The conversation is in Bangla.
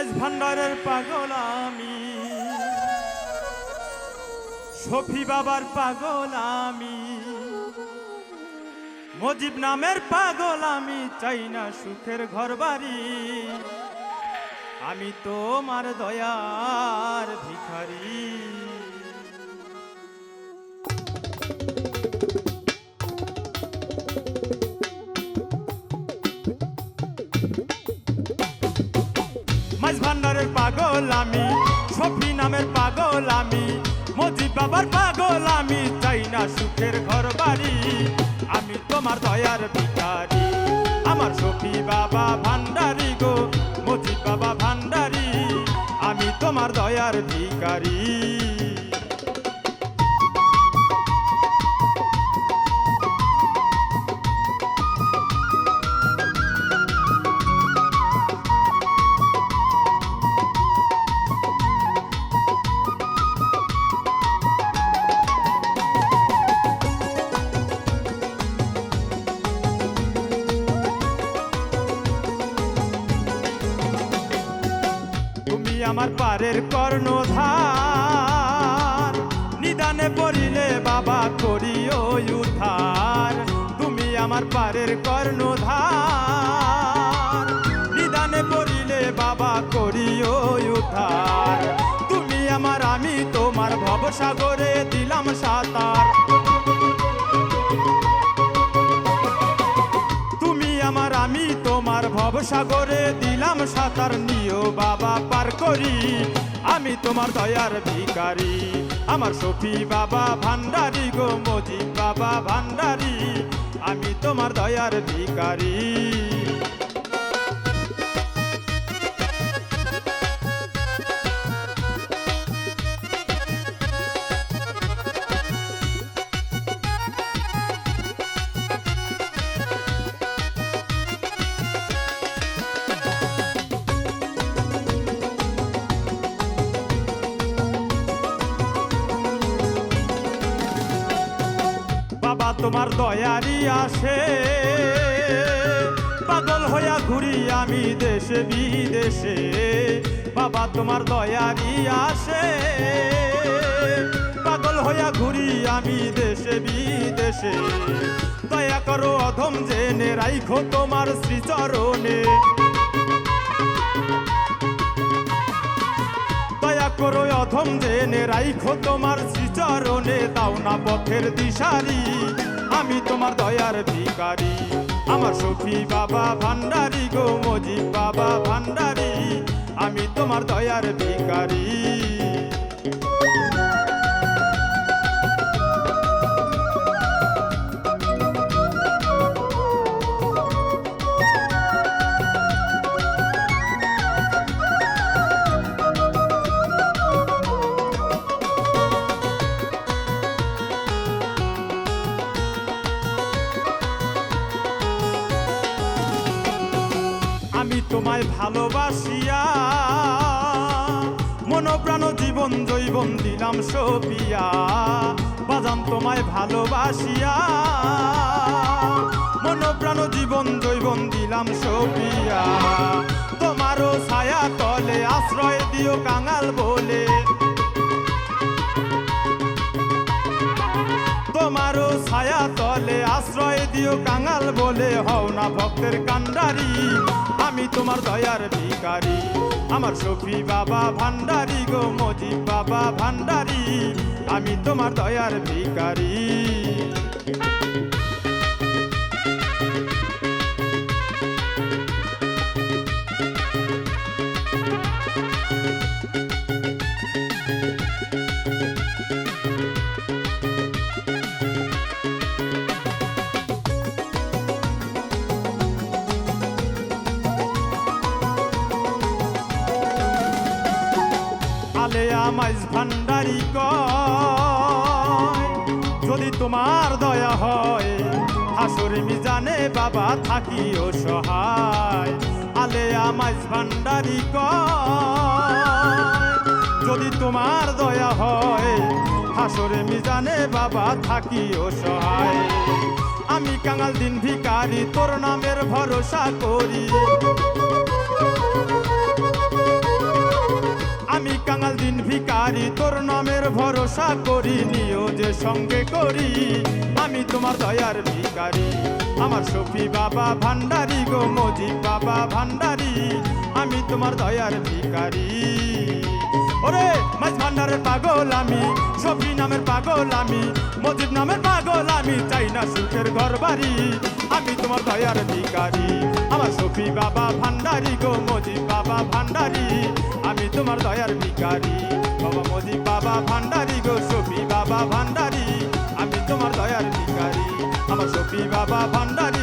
মাঝ ভান্ডারের পাগল আমি। সফি বাবার পাগল আমি। মজিব নামের পাগল আমি, চাই না সুখের ঘর বাড়ি আমি তোমার দয়ার ভিখারি। মাঝ ভান্ডারের পাগল আমি সফি নামের পাগল আমি মজিব বাবার পাগল আমি, চাই না সুখের ঘর বাড়ি আমি তোমার দয়ার ভিকারি আমার সফি বাবা ভান্ডারি গো মজিব বাবা ভান্ডারি, আমি তোমার দয়ার ভিখারি। আমার পারের কর্ণধার। নিদানে পড়িলে বাবা করিও উদ্ধার। তুমি আমার পারের কর্ণধার। নিদানে পড়িলে বাবা করিও উদ্ধার। তুমি আমার আমি তোমার ভবসাগরে দিলাম সাঁতার। ভবসাগরে দিলাম সাঁতার, নিও বাবা পার করি। আমি তোমার দয়ার ভিকারি আমার সফি বাবা ভান্ডারি গো মজি বাবা ভান্ডারি। আমি তোমার দয়ার ভিকারি তোমার দয়ারি আসে। পাগল হইয়া ঘুরি আমি দেশে, বিদেশে। বাবা, তোমার দয়ারি আসে। পাগল হইয়া ঘুরি আমি দেশে, বিদেশে। দয়া করো অধম জেনে রাইখো তোমার শ্রীচরণে। করো অধম জেনে রাইখো তোমার শ্রীচরণে, দাও না পথের দিশারি। আমি তোমার দয়ার ভিকারি আমার সখী বাবা ভান্ডারি গো মজি বাবা ভান্ডারি আমি তোমার দয়ার ভিকারি তোমায় ভালোবাসিয়া। মনোপ্রাণ জীবন জৈবন দিলাম সপিয়া। বাজান তোমায় ভালোবাসিয়া। মনোপ্রাণ জীবন জৈবন দিলাম সপিয়া। তোমারও ছায়া তলে আশ্রয় দিও কাঙাল বলে। তোমারও ছায়া তলে আশ্রয় দিও কাঙাল বলে হও না ভক্তের কান্ডারি আমি তোমার দয়ার ভিকারি আমার সফি বাবা ভান্ডারি গো মজিব বাবা ভান্ডারি আমি তোমার দয়ার ভিকারি আলেয়া মাইজ ভান্ডারি কয়। যদি তোমার দয়া হয়, হাসুর মিজানে বাবা থাকিও সহায়। আলেয়া মাইজ ভান্ডারি কয়। যদি তোমার দয়া হয়, হাসরে মিজানে বাবা থাকিও সহায়। আমি কাঙাল দিন ভিকারি তোর নামের ভরসা করি। ভিকারি তোর নামের ভরসা করি নিও যে সঙ্গে করি। আমি তোমার দয়ার ভিকারি আমার সফি বাবা ভান্ডারি গো, মজি বাবা ভান্ডারি আমি তোমার দয়ার ভিকারি ওরে ভান্ডারের পাগল আমি, সফি নামের পাগল আমি, মজিদ নামের পাগল আমি চাই না সুখের ঘর বাড়ি আমি তোমার দয়ার ভিকারি আমার সফি বাবা ভান্ডারি গো, মজিদ বাবা ভান্ডারি, আমি তোমার দয়ার ভিকারি বাবা মজিদ বাবা ভান্ডারি গো, সফি বাবা ভান্ডারি, আমি তোমার দয়ার ভিকারি আমার সফি বাবা ভান্ডারি